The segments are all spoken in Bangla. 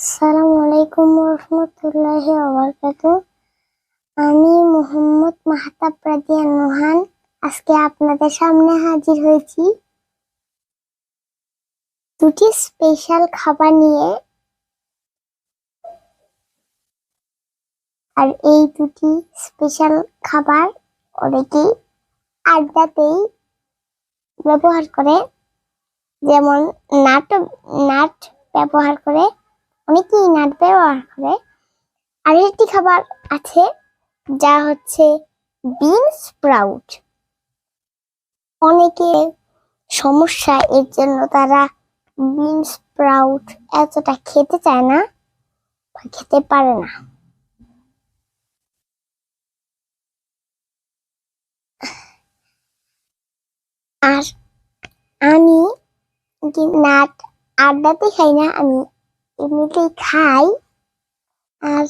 আসসালামু আলাইকুম রহমতুল্লাহি ওবরকাত আমি মোহাম্মদ মাহতাব রাদিয়া নোহান আজকে আপনাদের সামনে হাজির হয়েছি দুটি স্পেশাল খাবার নিয়ে। আর এই দুটি স্পেশাল খাবার অনেকেই আড্ডাতেই ব্যবহার করে, যেমন নাট নাট ব্যবহার করে অনেকেই নাট ব্যবহার করে আর একটি খাবার আছে, যা হচ্ছে বিন স্প্রাউট। অনেকে সমস্যা এর জন্য তারা বিন স্প্রাউট এতটা খেতে চায় না বা খেতে পারে না। আর আমি নাট আড্ডাতে খাই না? আমি এমনিতেই খাই, আর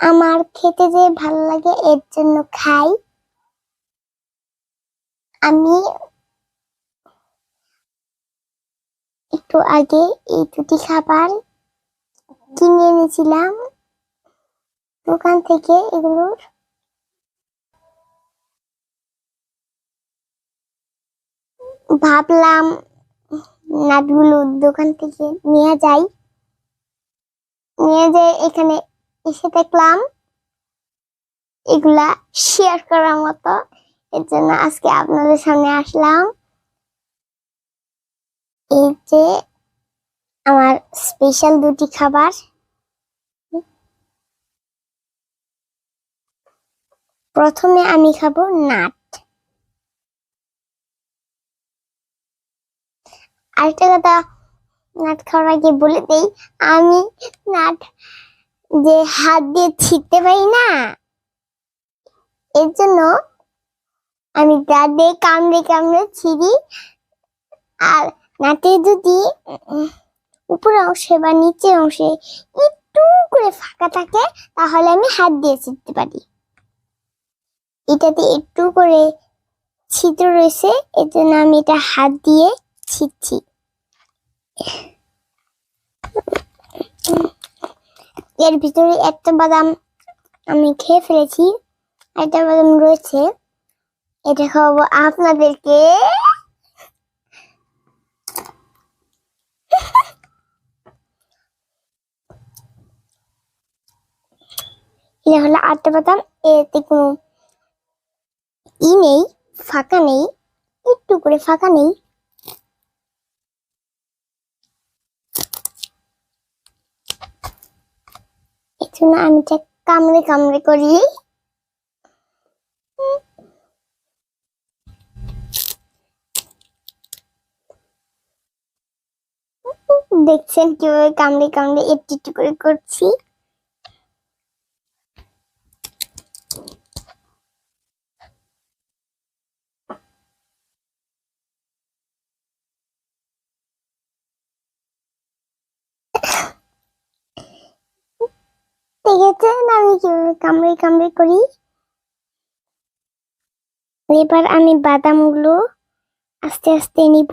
আমার খেতে যে ভালো লাগে, এর জন্য খাই। আমি একটু আগে এই দুটি খাবার কিনে এনেছিলাম। দোকান থেকে এগুলোর ভাবলাম, নাটগুলো দোকান থেকে নিয়ে যাই নিয়ে যে এখানে এসে দেখলাম, এগুলা শেয়ার করার মতো। এর জন্য আজকে আপনাদের সামনে আসলাম। এই যে আমার স্পেশাল দুটি খাবার। প্রথমে আমি খাব নাট। আরেকটা কথা নাট খাওয়ার আগে বলে দেই, আমি নাট যে হাত দিয়ে ছিটতে পারি না, এর জন্য আমি দাঁত দিয়ে কামড়ে কামড়ে ছিঁড়ি। আর নাটে যদি উপরে অংশে বা নিচের অংশে একটু করে ফাঁকা থাকে, তাহলে আমি হাত দিয়ে ছিটতে পারি। এটাতে একটু করে ছিদ্র রয়েছে, এর জন্য আমি এটা হাত দিয়ে ছিটছি এর ভিতরে একটা বাদাম আমি খেয়ে ফেলেছি একটা বাদাম রয়েছে। এটা খাওয়াবো আপনাদেরকে। এটা হলো আটটা বাদাম, এতে কোনো ই নেই, ফাঁকা নেই, একটু করে ফাঁকা নেই। না আমি এটা কামড়ে কামড়ে করি। দেখছেন কীভাবে কামড়ে কামড়ে একটু একটু করে করছি। দেখেছেন আমি কামড়ে কামড়ে করি? এবার আমি বাদামগুলো আস্তে আস্তে নিব।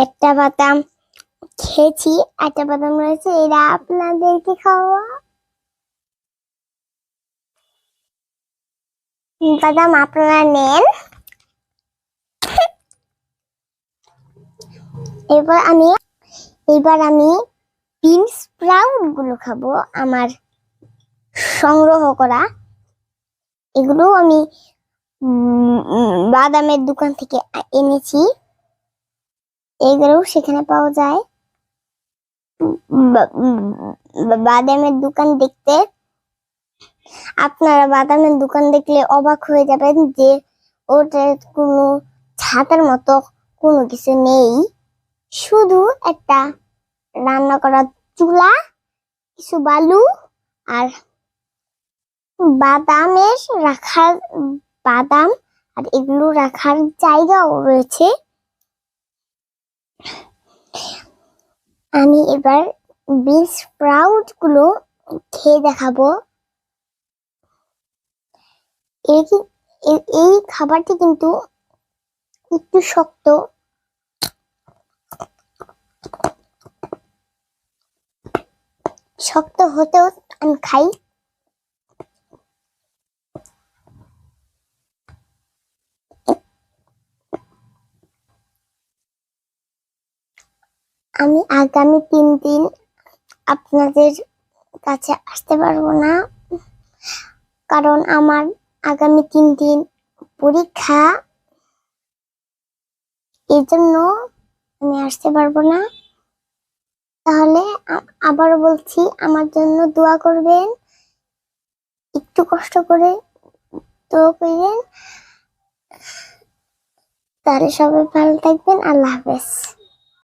একটা বাদাম খেয়েছি একটা বাদাম রয়েছে এরা আপনাদেরকে খাওয়া। বাদাম আপনারা নেন। এবার আমি এবার আমি বিন স্প্রাউটগুলো খাব আমার সংগ্রহ করা। এগুলো আমি বাদামের দোকান থেকে এনেছি। এগুলো সেখানে পাওয়া যায়। বাদামের দোকান দেখতে। আপনারা বাদামের দোকান দেখলে অবাক হয়ে যাবেন যে ওটা কোনো ছাতার মতো কোনো কিছু নেই। শুধু একটা রান্না করার চুলা, কিছু বালু আর বাদামের রাখার, বাদাম আর এগুলো রাখার জায়গাও রয়েছে। আমি এবার বিন স্প্রাউটগুলো খেয়ে দেখাবো। এই খাবারটি কিন্তু একটু শক্ত। শক্ত হতেও আমি খাই। আমি আগামী তিন দিন আপনাদের কাছে আসতে পারব না, কারণ আমার আগামী তিন দিন পরীক্ষা। এই জন্য আমি আসতে পারব না। তাহলে আবার বলছি, আমার জন্য দোয়া করবেন। একটু কষ্ট করে দোয়া করবেন। তাহলে সবাই ভালো থাকবেন। আল্লাহ হাফেজ।